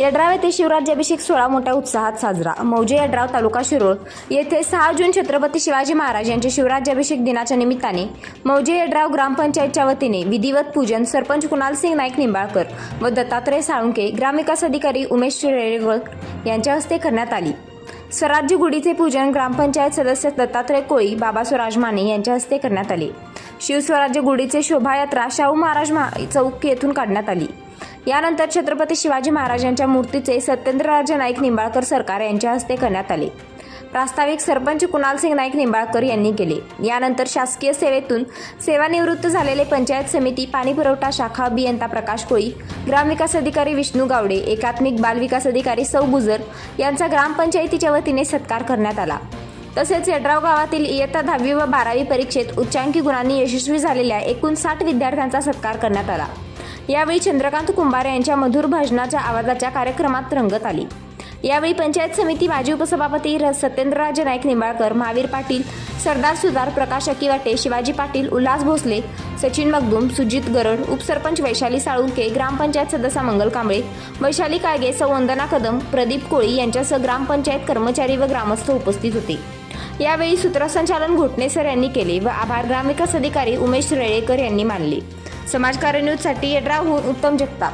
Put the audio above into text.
यड्राव येथे शिवराज्याभिषेक सोहळा मोठ्या उत्साहात साजरा. मौजे यड्राव तालुका शिरोळ येथे सहा जून छत्रपती शिवाजी महाराज यांच्या शिवराज्याभिषेक दिनाच्या निमित्ताने मौजे यड्राव ग्रामपंचायतच्या वतीने विधिवत पूजन सरपंच कुणाल सिंग नाईक निंबाळकर व दत्तात्रय साळुंके ग्रामविकास अधिकारी उमेश रेळेकर यांच्या हस्ते करण्यात आली. स्वराज्य गुढीचे पूजन ग्रामपंचायत सदस्य दत्तात्रय कोळी बाबा स्वराज माने यांच्या हस्ते करण्यात आले. शिवस्वराज्य गुढीचे शोभायात्रा शाहू महाराज महा- चौक येथून काढण्यात आली. यानंतर छत्रपती शिवाजी महाराजांच्या मूर्तीचे सत्येंद्रराजे नाईक निंबाळकर सरकार यांच्या हस्ते करण्यात आले. प्रास्ताविक सरपंच कुणाल सिंग नाईक निंबाळकर यांनी केले. यानंतर शासकीय सेवेतून सेवानिवृत्त झालेले पंचायत समिती पाणीपुरवठा शाखा अभियंता प्रकाश कोळी ग्रामविकास अधिकारी विष्णू गावडे एकात्मिक बालविकास अधिकारी सौ गुजर यांचा ग्रामपंचायतीच्या वतीने सत्कार करण्यात आला. तसेच यड्राव गावातील इयत्ता दहावी व बारावी परीक्षेत उच्चांकी गुणांनी यशस्वी झालेल्या एकूण साठ विद्यार्थ्यांचा सत्कार करण्यात आला. यावेळी चंद्रकांत कुंभारे यांच्या मधुर भजनाच्या आवाजाच्या कार्यक्रमात रंगत आली. यावेळी पंचायत समिती माजी उपसभापती र- सत्येंद्रराजे नाईक निंबाळकर महावीर पाटील सरदार सुधार प्रकाश अकिवाटे शिवाजी पाटील उल्हास भोसले सचिन मगदूम सुजित गरड उपसरपंच वैशाली साळुंके ग्रामपंचायत सदस्य मंगल कांबळे वैशाली काळगे सौ वंदना कदम प्रदीप कोळी यांच्यासह ग्रामपंचायत कर्मचारी व ग्रामस्थ उपस्थित होते. यावेळी सूत्रसंचालन घोटणेसर यांनी केले व आभार ग्रामविकास अधिकारी उमेश रेळेकर यांनी मानले. समाजकारण न्यूजसाठी येड्राहून उत्तम जगताप.